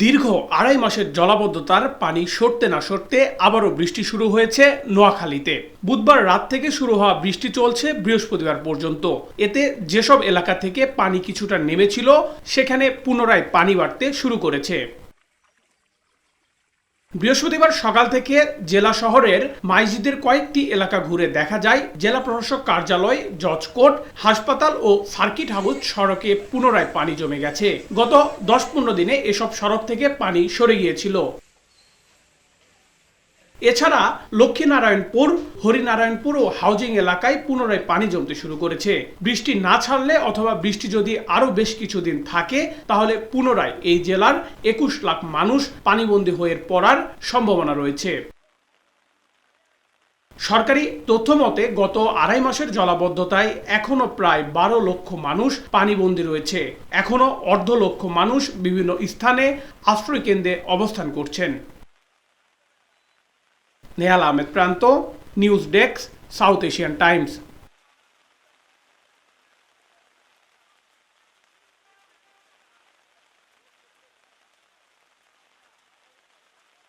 দীর্ঘ আড়াই মাসের জলাবদ্ধতার পানি সরতে না সরতে আবারও বৃষ্টি শুরু হয়েছে নোয়াখালীতে। বুধবার রাত থেকে শুরু হওয়া বৃষ্টি চলছে বৃহস্পতিবার পর্যন্ত। এতে যেসব এলাকা থেকে পানি কিছুটা নেমেছিল, সেখানে পুনরায় পানি বাড়তে শুরু করেছে। বৃহস্পতিবার সকাল থেকে জেলা শহরের মাইজিদের কয়েকটি এলাকা ঘুরে দেখা যায়। জেলা প্রশাসক কার্যালয়, জজ কোর্ট, হাসপাতাল ও সার্কিট হাউস সড়কে পুনরায় পানি জমে গেছে। গত দশ পনেরো দিনে এসব সড়ক থেকে পানি সরে গিয়েছিল। এছাড়া লক্ষ্মীনারায়ণপুর, হরিনারায়ণপুর ও হাউজিং এলাকায় পুনরায় পানি জমতে শুরু করেছে। বৃষ্টি না ছাড়লে অথবা বৃষ্টি যদি আরও বেশ কিছুদিন থাকে, তাহলে পুনরায় এই জেলার একুশ লাখ মানুষ পানিবন্দী হয়ে পড়ার সম্ভাবনা রয়েছে। সরকারি তথ্য মতে গত আড়াই মাসের জলাবদ্ধতায় এখনও প্রায় বারো লক্ষ মানুষ পানিবন্দী রয়েছে। এখনও অর্ধ লক্ষ মানুষ বিভিন্ন স্থানে আশ্রয় কেন্দ্রে অবস্থান করছেন। Nehal Ahmed Pranto news desk South Asian Times.